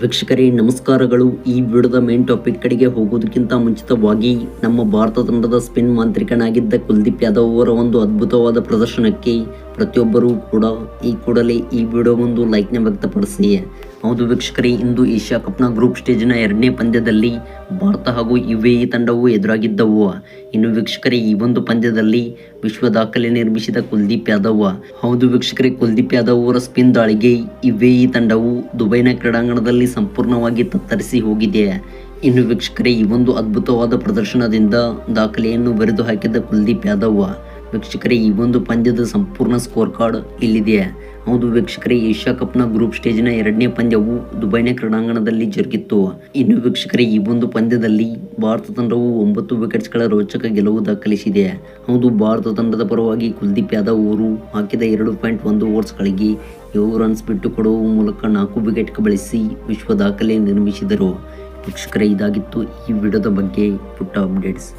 ವೀಕ್ಷಕರೇ, ನಮಸ್ಕಾರಗಳು. ಈ ವಿಡಿಯೋದ ಮೇನ್ ಟಾಪಿಕ್ ಕಡೆಗೆ ಹೋಗೋದಕ್ಕಿಂತ ಮುಂಚಿತವಾಗಿ ನಮ್ಮ ಭಾರತ ತಂಡದ ಸ್ಪಿನ್ ಮಾಂತ್ರಿಕನಾಗಿದ್ದ ಕುಲ್ದೀಪ್ ಯಾದವ್ ಅವರ ಒಂದು ಅದ್ಭುತವಾದ ಪ್ರದರ್ಶನಕ್ಕೆ ಪ್ರತಿಯೊಬ್ಬರೂ ಕೂಡ ಈ ಕೂಡಲೇ ಈ ವಿಡಿಯೋವೊಂದು ಲೈಕ್ನ ವ್ಯಕ್ತಪಡಿಸಿ. ಹೌದು ವೀಕ್ಷಕರೇ, ಇಂದು ಏಷ್ಯಾ ಕಪ್ನ ಗ್ರೂಪ್ ಸ್ಟೇಜ್ನ ಎರಡನೇ ಪಂದ್ಯದಲ್ಲಿ ಭಾರತ ಹಾಗೂ ಯು ಯುಎಇ ತಂಡವು ಎದುರಾಗಿದ್ದವು. ಇನ್ನು ವೀಕ್ಷಕರೇ, ಈ ಒಂದು ಪಂದ್ಯದಲ್ಲಿ ವಿಶ್ವ ದಾಖಲೆ ನಿರ್ಮಿಸಿದ ಕುಲ್ದೀಪ್ ಯಾದವ್. ಹೌದು ವೀಕ್ಷಕರೇ, ಕುಲ್ದೀಪ್ ಯಾದವ್ ಅವರ ಸ್ಪಿನ್ ದಾಳಿಗೆ ಯುಎಇ ತಂಡವು ದುಬೈನ ಕ್ರೀಡಾಂಗಣದಲ್ಲಿ ಸಂಪೂರ್ಣವಾಗಿ ತತ್ತರಿಸಿ ಹೋಗಿದೆ. ಇನ್ನು ವೀಕ್ಷಕರೇ, ಈ ಒಂದು ಅದ್ಭುತವಾದ ಪ್ರದರ್ಶನದಿಂದ ದಾಖಲೆಯನ್ನು ಬರೆದು ಹಾಕಿದ್ದ ಕುಲ್ದೀಪ್ ಯಾದವ್ ವೀಕ್ಷಕರೇ, ಈ ಒಂದು ಪಂದ್ಯದ ಸಂಪೂರ್ಣ ಸ್ಕೋರ್ ಕಾರ್ಡ್ ಇಲ್ಲಿದೆ ಹೌದು ವೀಕ್ಷಕರೇ, ಏಷ್ಯಾ ಕಪ್ನ ಗ್ರೂಪ್ ಸ್ಟೇಜ್ನ ಎರಡನೇ ಪಂದ್ಯವು ದುಬೈನ ಕ್ರೀಡಾಂಗಣದಲ್ಲಿ ಜರುಗಿತ್ತು. ಇನ್ನು ವೀಕ್ಷಕರೇ, ಈ ಒಂದು ಪಂದ್ಯದಲ್ಲಿ ಭಾರತ ತಂಡವು ಒಂಬತ್ತು ವಿಕೆಟ್ಸ್ಗಳ ರೋಚಕ ಗೆಲುವು ದಾಖಲಿಸಿದೆ. ಹೌದು, ಭಾರತ ತಂಡದ ಪರವಾಗಿ ಕುಲ್ದೀಪ್ ಯಾದವ್ ಅವರು ಹಾಕಿದ ಎರಡು ಪಾಯಿಂಟ್ ಒಂದು ಓವರ್ಸ್ಗಳಿಗೆ ಏಳು ರನ್ಸ್ ಬಿಟ್ಟು ಕೊಡುವ ಮೂಲಕ ನಾಲ್ಕು ವಿಕೆಟ್ ಬಳಸಿ ವಿಶ್ವ ದಾಖಲೆ ನಿರ್ಮಿಸಿದರು. ವೀಕ್ಷಕರೇ, ಇದಾಗಿತ್ತು ಈ ವಿಡಿಯೋದ ಬಗ್ಗೆ ಪುಟ್ಟ ಅಪ್ಡೇಟ್ಸ್